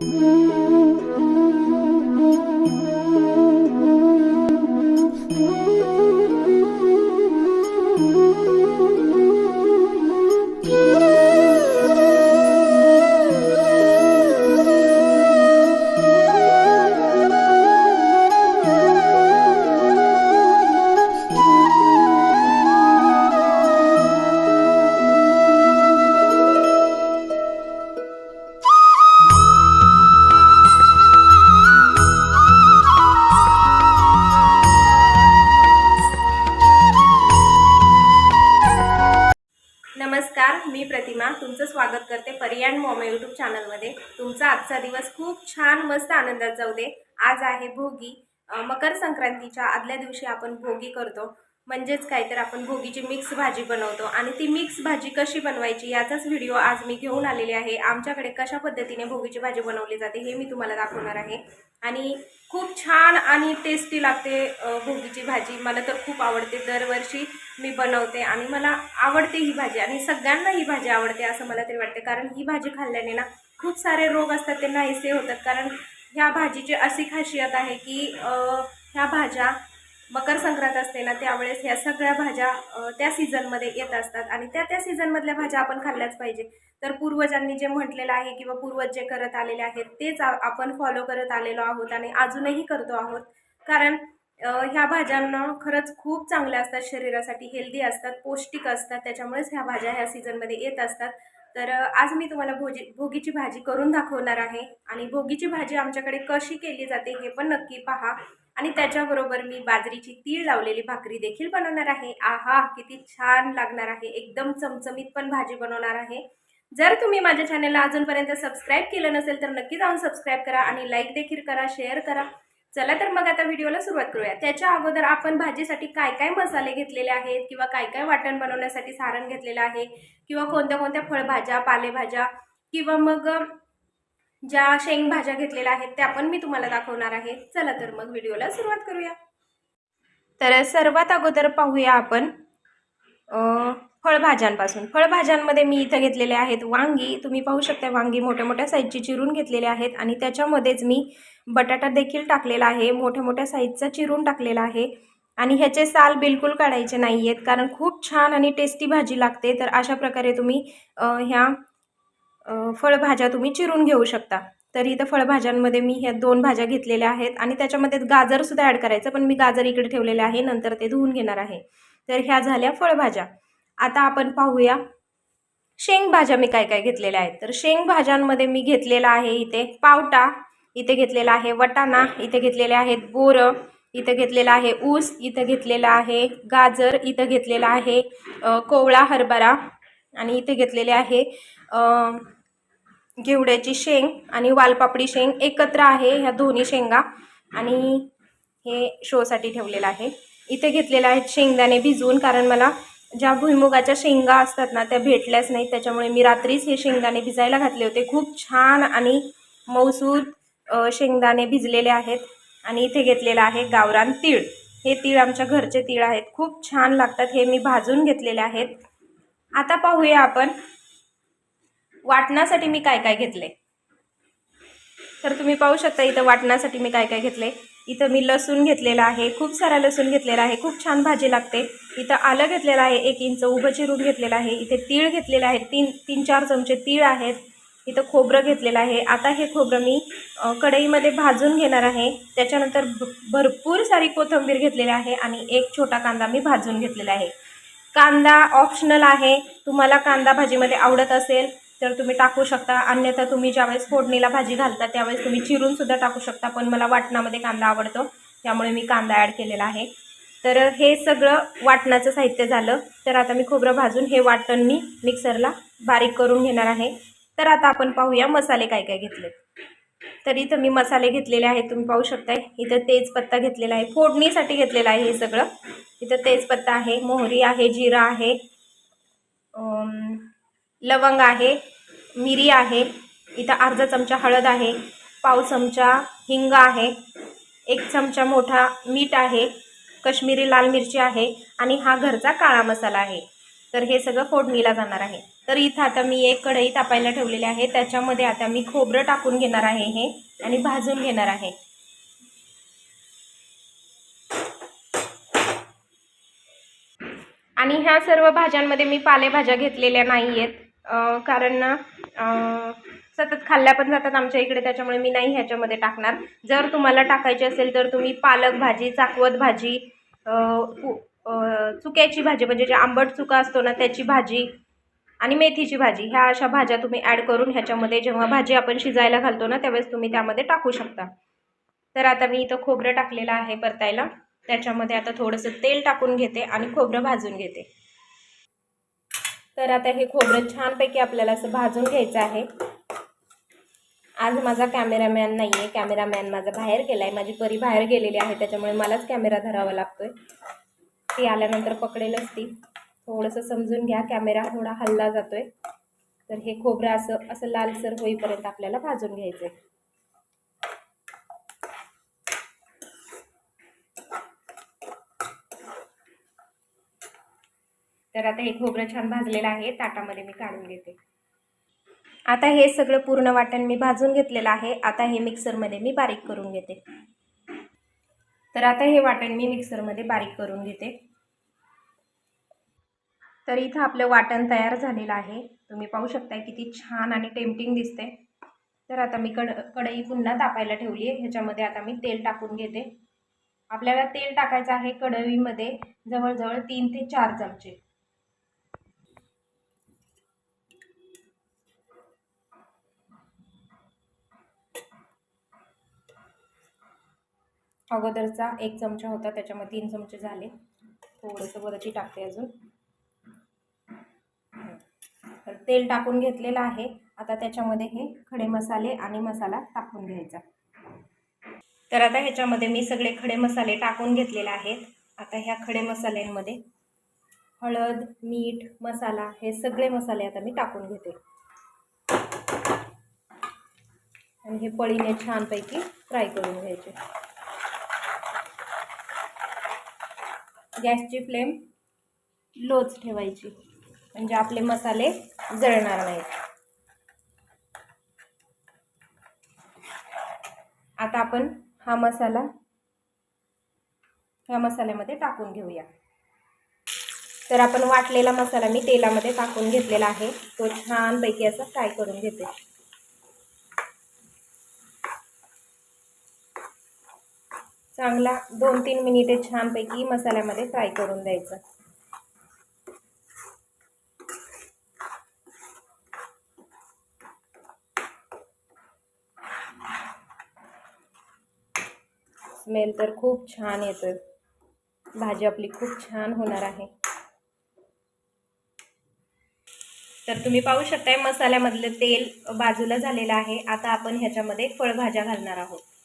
नमस्कार मी प्रतिमा तुमचं स्वागत करते पर्याण मॉम यूट्यूब चॅनलमध्ये तुमचा आजचा दिवस खूप छान मस्त आनंदात जाऊ दे. आज आहे भोगी. मकर संक्रांतीच्या आदल्या दिवशी आपण भोगी करतो. म्हणजेच काय तर आपण भोगीची मिक्स भाजी बनवतो. आणि ती मिक्स भाजी कशी बनवायची याचाच व्हिडिओ आज मी घेऊन आलेले आहे. आमच्याकडे कशा पद्धतीने भोगीची भाजी बनवली जाते हे मी तुम्हाला दाखवणार आहे. आणि खूप छान आणि टेस्टी लागते भोगीची भाजी. मला तर खूप आवडते. दरवर्षी मी बनवते आणि मला आवडते ही भाजी आणि सगळ्यांना ही भाजी आवडते असं मला तरी वाटते. कारण ही भाजी खाल्ल्याने ना खूप सारे रोग असतात ते नाहीसे होतात. कारण ह्या भाजीची अशी खासियत आहे की ह्या भाज्या मकर संक्रांत असते ना त्यावेळेस ह्या सगळ्या भाज्या त्या सीझनमध्ये येत असतात. आणि त्या त्या सीझनमधल्या भाज्या आपण खाल्ल्याच पाहिजे. तर पूर्वजांनी जे म्हटलेलं आहे किंवा पूर्वज जे करत आलेले आहेत तेच आपण फॉलो करत आलेलो आहोत आणि अजूनही करतो आहोत. कारण ह्या भाज्यांना खरंच खूप चांगल्या असतात शरीरासाठी हेल्दी असतात पौष्टिक असतात. त्याच्यामुळेच ह्या भाज्या ह्या सीझनमध्ये येत असतात. तर आज मी तुम्हाला भोजी भोगीची भाजी करून दाखवणार आहे. आणि भोगीची भाजी आमच्याकडे कशी केली जाते हे पण नक्की पहा. आणि त्याच्याबरोबर मी बाजरीची तीळ लावलेली भाकरी देखील बनवणार आहे. आहा किती छान लागणार आहे. एकदम चमचमीत पण भाजी बनवणार आहे. जर तुम्ही माझ्या चॅनलला अजूनपर्यंत सबस्क्राईब केलं नसेल तर नक्की जाऊन सबस्क्राईब करा आणि लाईक देखील करा शेअर करा. चला तर मग आता व्हिडिओला सुरुवात करूया. त्याच्या अगोदर आपण भाजीसाठी काय काय मसाले घेतलेले आहेत किंवा काय काय वाटण बनवण्यासाठी सारण घेतलेलं आहे किंवा कोणत्या कोणत्या फळभाज्या पालेभाज्या किंवा मग ज्या शेंगभाज्या घेतलेल्या आहेत त्या पण मी तुम्हाला दाखवणार आहे. चला तर मग व्हिडिओला सुरुवात करूया. तर सर्वात अगोदर पाहूया आपण फळभाज्यांपासून. फळभाज्यांमध्ये मी इथं घेतलेले आहेत वांगी. तुम्ही पाहू शकता वांगी मोठ्या मोठ्या साईजची चिरून घेतलेले आहेत आणि त्याच्यामध्येच मी बटाटा देखील टाकलेला आहे. मोठ्या मोठ्या साईजचा चिरून टाकलेला आहे. आणि ह्याचे साल बिलकुल काढायचे नाही आहेत कारण खूप छान आणि टेस्टी भाजी लागते. तर अशा प्रकारे तुम्ही ह्या फळभाज्या तुम्ही चिरून घेऊ शकता. तर इथं फळभाज्यांमध्ये मी ह्या दोन भाज्या घेतलेल्या आहेत आणि त्याच्यामध्ये गाजरसुद्धा ॲड करायचं पण मी गाजर इकडे ठेवलेले आहे नंतर ते धुवून घेणार आहे. तर ह्या झाल्या फळभाज्या. आता आपण पाहूया शेंगभाज्या मी काय काय घेतलेल्या आहेत. तर शेंगभाज्यांमध्ये मी घेतलेला आहे इथे पावटा इथे घेतलेला आहे वटाणा इथे घेतलेले आहेत बोरं इथं घेतलेला आहे ऊस इथं घेतलेला आहे गाजर इथं घेतलेला आहे कोवळा हरभरा आणि इथे घेतलेले आहे घेवड्याची शेंग आणि वालपापडी शेंग एकत्र आहे ह्या दोन्ही शेंगा. आणि हे शोसाठी ठेवलेलं आहे. इथे घेतलेलं आहेत शेंगदाणे भिजवून कारण मला ज्या भुईमुगाच्या शेंगा असतात ना त्या भेटल्याच नाहीत. त्याच्यामुळे मी रात्रीच हे शेंगदाणे भिजायला घातले होते. खूप छान आणि मौसूद शेंगदाणे भिजलेले आहेत. आणि इथे घेतलेलं आहे गावरान तीळ. हे तीळ आमच्या घरचे तीळ आहेत. खूप छान लागतात. हे मी भाजून घेतलेले आहेत. आता पाहूया आपण वाटणासाठी मी काय काय घेतले? तर तुम्ही पाहू शकता इथं वाटण्यासाठी मी काय काय घेतले. इथं मी लसूण घेतलेला आहे. खूप सारा लसूण घेतलेला आहे. खूप छान भाजी लागते. इथं आलं घेतलेलं आहे. एक इंच उभं चिरून घेतलेलं आहे. इथे तीळ घेतलेलं आहे. तीन तीन चार चमचे तीळ आहेत. इथं खोबरं घेतलेलं आहे. आता हे खोबरं मी कढईमध्ये भाजून घेणार आहे. त्याच्यानंतर भ- भरपूर सारी कोथिंबीर घेतलेली आहे आणि एक छोटा कांदा मी भाजून घेतलेला आहे. कांदा ऑप्शनल आहे. तुम्हाला कांदा भाजीमध्ये आवडत असेल तर तुम्ही टाकू शकता. अन्यथा तुम्ही ज्यावेळेस फोडणीला भाजी घालता त्यावेळेस तुम्ही चिरून सुद्धा टाकू शकता. पण मला वाटणामध्ये कांदा आवडतो. त्यामुळे मी कांदा ॲड केलेला आहे. तर हे सगळं वाटणाचं साहित्य झालं. तर आता मी खोबरं भाजून हे वाटण मी मिक्सरला बारीक करून घेणार आहे. तर आता आपण पाहूया मसाले काय काय घेतले तर इथं मी मसाले घेतलेले आहेत. तुम्ही पाहू शकताय. इथं तेजपत्ता घेतलेला आहे. फोडणीसाठी घेतलेलं आहे हे सगळं. इथं तेजपत्ता आहे मोहरी आहे जिरा आहे लवंग आहे मिरी आहे. इथं अर्धा चमचा हळद आहे. पाव चमचा हिंग आहे. एक चमचा मोठा मीठ आहे. कश्मीरी लाल मिरची आहे. आणि हा घरचा काळा मसाला आहे. तर हे सगळं फोडणीला जाणार आहे. तर इथं आता मी एक कढई तापायला ठेवलेली आहे. त्याच्यामध्ये आता मी खोबरं टाकून घेणार आहे हे आणि भाजून घेणार आहे. आणि ह्या सर्व भाज्यांमध्ये मी पालेभाज्या घेतलेल्या नाही आहेत कारण ना सतत खाल्ल्या पण जातात आमच्या इकडे त्याच्यामुळे मी नाही ह्याच्यामध्ये टाकणार. जर तुम्हाला टाकायची असेल तर तुम्ही पालक भाजी चाकवत भाजी चुक्याची भाजी म्हणजे जे आंबट चुका असतो ना त्याची भाजी आणि मेथीची भाजी ह्या अशा भाज्या तुम्ही ॲड करून ह्याच्यामध्ये जेव्हा भाजी आपण शिजायला घालतो ना त्यावेळेस तुम्ही त्यामध्ये टाकू शकता. तर आता मी इथं खोबरं टाकलेलं आहे परतायला. त्याच्यामध्ये आता थोडंसं तेल टाकून घेते आणि खोबरं भाजून घेते. तर आता हे खोबरं छानपैकी आपल्याला असं भाजून घ्यायचं आहे. आज माझा कॅमेरामॅन नाही आहे कॅमेरामॅन माझा बाहेर गेला आहे माझी परी बाहेर गेलेली आहे त्याच्यामुळे मलाच कॅमेरा धरावा लागतोय. ती आल्यानंतर पकडेलच ती. थोडंसं समजून घ्या. कॅमेरा थोडा हल्ला जातोय. तर हे खोबरं असं असं लालसर होईपर्यंत आपल्याला भाजून घ्यायचं आहे तर आता हे खोबरं छान भाजलेलं आहे ताटामध्ये मी काढून घेते. आता हे सगळं पूर्ण वाटण मी भाजून घेतलेलं आहे आता हे मिक्सरमध्ये मी बारीक करून घेते. तर आता हे वाटण मी मिक्सरमध्ये बारीक करून घेते. तर इथं आपलं वाटण तयार झालेलं आहे. तुम्ही पाहू शकताय किती छान आणि टेम्पटिंग दिसते तर आता मी कड कढई पुन्हा तापायला ठेवली आहे. ह्याच्यामध्ये आता मी तेल टाकून घेते. आपल्याला तेल टाकायचं आहे कढईमध्ये जवळजवळ तीन ते चार चमचे. अगोदरचा एक चमचा होता त्याच्यामध्ये तीन चमचे झाले. थोडंसं वरती टाकते अजून. तर तेल टाकून घेतलेलं आहे. आता त्याच्यामध्ये हे खडे मसाले आणि मसाला टाकून घ्यायचा. तर आता ह्याच्यामध्ये मी सगळे खडे मसाले टाकून घेतलेले आहेत. आता ह्या खडे मसाल्यांमध्ये हळद मीठ मसाला हे सगळे मसाले आता मी टाकून घेते. आणि हे पळीने छानपैकी फ्राय करून घ्यायचे. गॅसची फ्लेम लोच ठेवायची. म्हणजे आपले मसाले जळणार नाहीत. आता आपण हा मसाला ह्या मसाल्यामध्ये टाकून घेऊया. तर आपण वाटलेला मसाला मी तेलामध्ये टाकून घेतलेला आहे. तो छानपैकी असा फ्राय करून घेते. चांगला दोन तीन मिनिटे छानपैकी मसाल्यामध्ये फ्राय करून द्यायचं. स्मेल तर खूप छान येतोय. भाजी आपली खूप छान होणार आहे. तर तुम्ही पाहू शकताय मसाल्यामधलं तेल बाजूला झालेलं आहे. आता आपण ह्याच्यामध्ये फळभाज्या घालणार आहोत.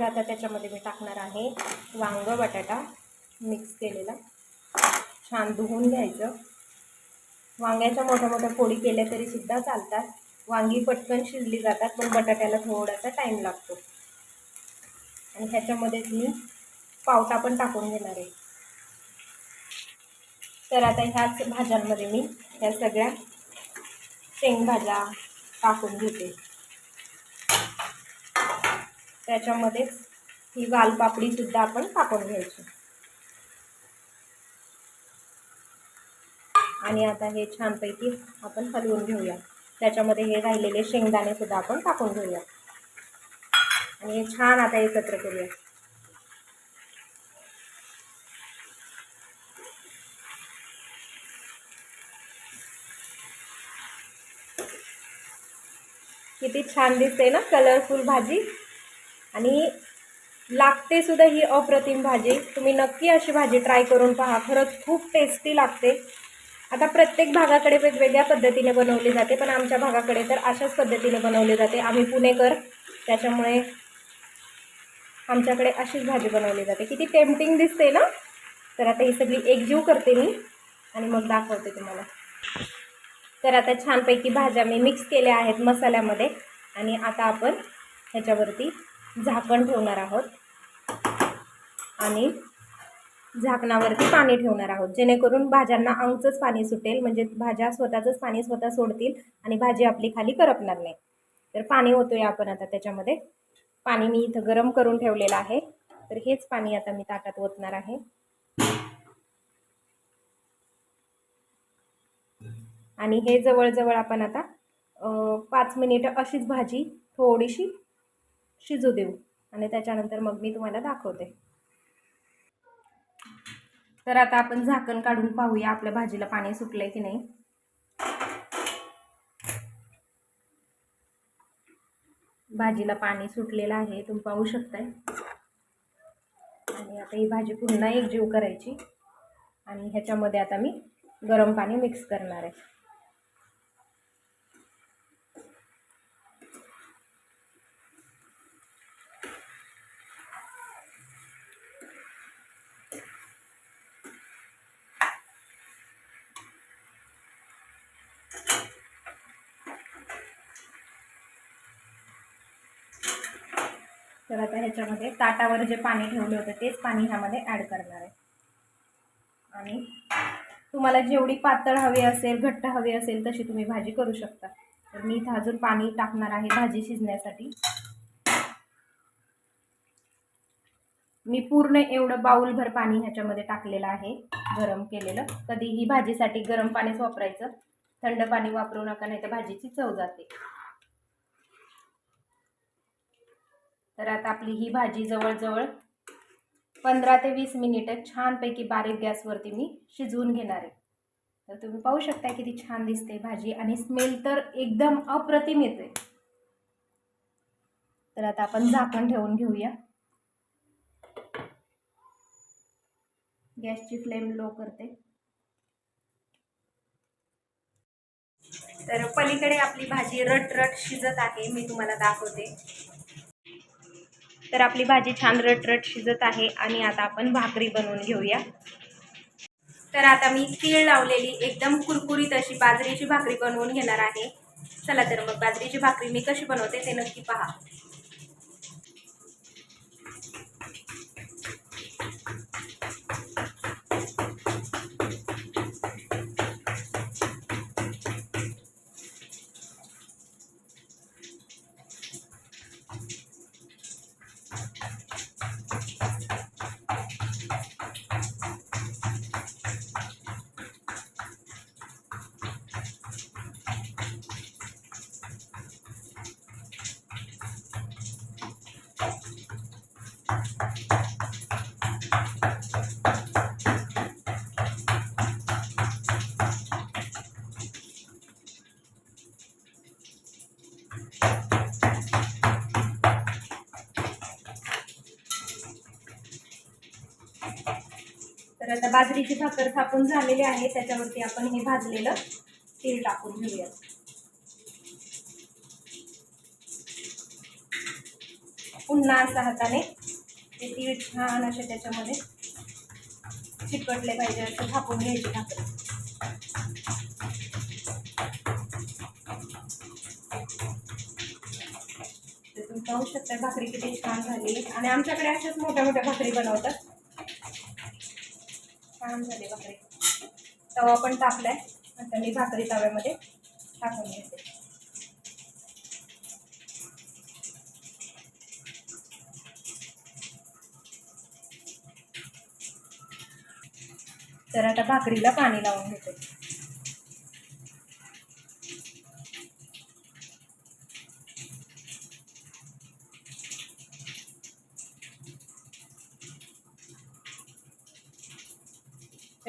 तर आता त्याच्यामध्ये मी टाकणार आहे वांग बटाटा मिक्स केलेला. छान धुवून घ्यायचं. वांग्याच्या मोठ्या मोठ्या फोडी केल्या तरीसुद्धा चालतात. वांगी पटकन शिजली जातात पण बटाट्याला थोडासा टाईम लागतो. आणि ह्याच्यामध्ये मी पावटा पण टाकून घेणार आहे. तर आता ह्याच भाज्यांमध्ये मी ह्या सगळ्या शेंगभाज्या टाकून घेते. त्याच्यामध्ये ही वालपापडीसुद्धा आपण कापून घ्यायची. आणि आता हे छानपैकी आपण हलवून घेऊया. त्याच्यामध्ये हे राहिलेले शेंगदाणे सुद्धा आपण टाकून घेऊया. आणि हे छान आता एकत्र करूया. किती छान दिसते ना कलरफुल भाजी. आणि लागते सुद्धा ही अप्रतिम भाजी. तुम्ही नक्की अशी भाजी ट्राय करून पहा. खरंच खूप टेस्टी लागते. आता प्रत्येक भागाकडे वेगवेगळ्या पद्धतीने बनवली जाते पण आमच्या भागाकडे तर अशाच पद्धतीने बनवली जाते. आम्ही पुणेकर त्याच्यामुळे आमच्याकडे अशीच भाजी बनवली जाते. किती टेम्पटिंग दिसते ना? तर आता ही सगळी एकजीव करते मी आणि मग दाखवते तुम्हाला. तर आता छानपैकी भाज्या मी मिक्स केल्या आहेत मसाल्यामध्ये आणि आता आपण ह्याच्यावरती झाकण ठेवणार आहोत. आणि झाकणावरती पाणी ठेवणार आहोत. जेणेकरून भाज्यांना अंगचंच पाणी सुटेल. म्हणजे भाज्या स्वतःचंच पाणी स्वतः सोडतील आणि भाजी आपली खाली करपणार नाही. तर पाणी होतोय आपण आता त्याच्यामध्ये. पाणी मी इथं गरम करून ठेवलेलं आहे. तर हेच पाणी आता मी ताटात ओतणार आहे. आणि हे जवळजवळ आपण आता पाच मिनिटं अशीच भाजी थोडीशी शिजू देऊ आणि त्याच्यानंतर मग मी तुम्हाला दाखवते. तर आता आपण झाकण काढून पाहूया आपल्या भाजीला पाणी सुटलंय की नाही. भाजीला पाणी सुटलेलं आहे तुम्ही पाहू शकताय. आणि आता ही भाजी पुन्हा एकजीव करायची. आणि ह्याच्यामध्ये आता मी गरम पाणी मिक्स करणार आहे. तर आता ह्याच्यामध्ये ताटावर जे पाणी ठेवलं होतं तेच पाणी ह्यामध्ये ॲड करणार आहे. आणि तुम्हाला जेवढी पातळ हवी असेल घट्ट हवी असेल तशी तुम्ही भाजी करू शकता. तर मी इथं अजून पाणी टाकणार आहे भाजी शिजण्यासाठी. मी पूर्ण एवढं बाऊलभर पाणी ह्याच्यामध्ये टाकलेलं आहे गरम केलेलं. कधीही भाजीसाठी गरम पाणीच वापरायचं. थंड पाणी वापरू नका नाही तर भाजीची चव जाते. तर आता आपली ही भाजी जवळजवळ पंधरा ते वीस मिनिटं छानपैकी बारीक गॅसवरती मी शिजवून घेणार आहे. तर तुम्ही पाहू शकता किती छान दिसते भाजी आणि स्मेल तर एकदम अप्रतिम येते. तर आता आपण झाकण ठेवून घेऊया. गॅसची फ्लेम लो करते. तर पलीकडे आपली भाजी रट रट शिजत आहे मी तुम्हाला दाखवते. तर आपली भाजी छान रटरट शिजत आहे आणि आता आपण भाकरी बनवून घेऊया. तर आता मी तीळ लावलेली एकदम कुरकुरीत अशी बाजरीची भाकरी बनवून घेणार आहे. चला तर मग बाजरीची भाकरी मी कशी बनवते ते नक्की पहा. तर आता बाजरीची भाकर थापून झालेली आहे. त्याच्यावरती आपण हे भाजलेलं तीळ टाकून घेऊया. पुन्हा असं हाताने ते तीळ छान असे त्याच्यामध्ये चिकटले पाहिजे असं थापून घ्यायची भाकर. तर तुम्ही पाहू शकता भाकरी किती छान झाली आणि आमच्याकडे अशाच मोठ्या मोठ्या भाकरी बनवतात. छान झाले भाकरी. तवा पण टाकलाय. आता मी भाकरी तव्यामध्ये टाकून घेते. तर आता भाकरीला पाणी लावून घेते.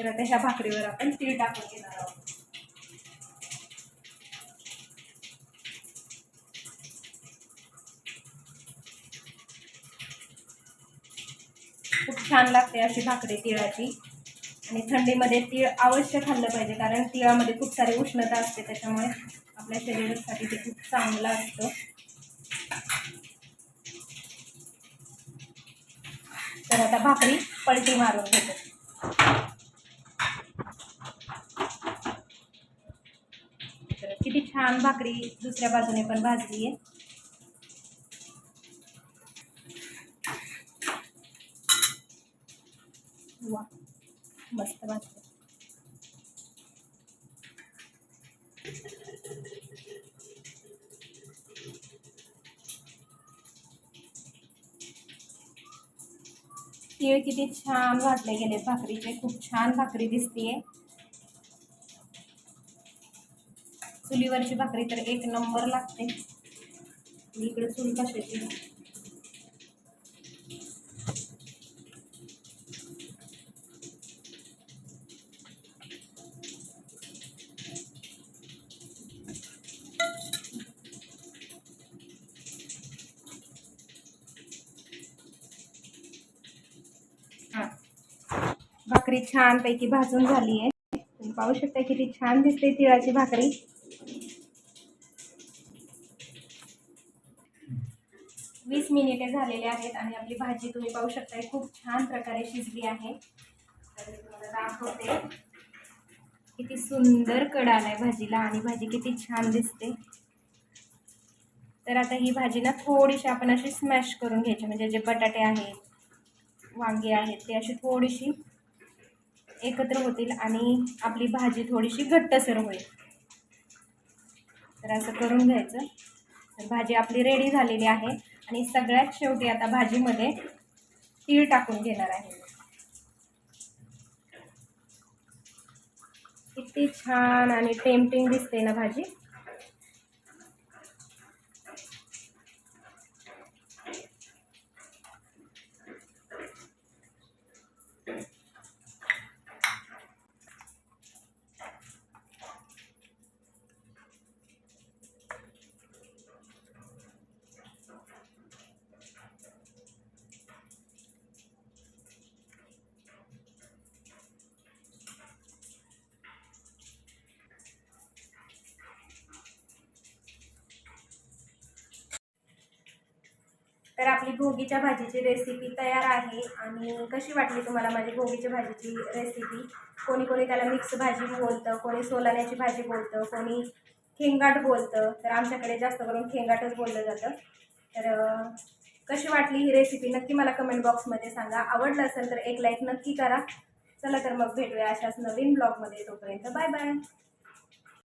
तर आता ह्या भाकरीवर आपण तीळ टाकून घेणार आहोत. खूप छान लागते अशी भाकरी तिळाची. आणि थंडीमध्ये तीळ अवश्य खाल्लं पाहिजे कारण तिळामध्ये खूप सारी उष्णता असते त्याच्यामुळे आपल्या शरीरासाठी ते खूप चांगलं असतं. तर आता भाकरी पलटी मारून घेतो. छान भाकरी दुसऱ्या बाजूने पण भाजली वा, मस्त भाजले. तीळ किती छान वाटले गेले भाकरीचे. खूप छान भाकरी दिसतीये. चुलीवरची भाकरी तर एक नंबर लागते. इकडे चूल कशाची? भाकरी छानपैकी भाजून झाली आहे तुम्ही पाहू शकता किती छान दिसते तिळाची भाकरी. झालेले आहेत आणि आपली भाजी तुम्ही पाहू शकता खूप छान प्रकारे शिजली आहे. तर तुम्हाला दाखवते किती सुंदर कड आलाय भाजीला आणि भाजी किती छान दिसते. तर आता ही भाजी ना थोडीशी आपण अशी स्मॅश करून घ्यायची म्हणजे जे बटाटे आहेत वांगी आहेत ते अशी थोडीशी एकत्र होतील आणि आपली भाजी थोडीशी घट्टसर होईल. तर असं करून घ्यायचं. तर भाजी आपली रेडी झालेली आहे. आणि सगळ्यात शेवटी आता भाजीमध्ये तीळ टाकून घेणार आहे. किती छान आणि टेम्पटिंग दिसते ना भाजी. तर आपली भोगीच्या भाजीची रेसिपी तयार आहे. आणि कशी वाटली तुम्हाला माझी भोगीच्या भाजीची रेसिपी कोणी कोणी त्याला मिक्स भाजी बोलतं कोणी सोलाण्याची भाजी बोलतं कोणी खेंगाट बोलतं. तर आमच्याकडे जास्त करून खेंगाटच बोललं जातं. तर कशी वाटली ही रेसिपी नक्की मला कमेंट बॉक्समध्ये सांगा. आवडलं असेल तर एक लाईक नक्की करा. चला तर मग भेटूया अशाच नवीन ब्लॉगमध्ये तोपर्यंत बाय बाय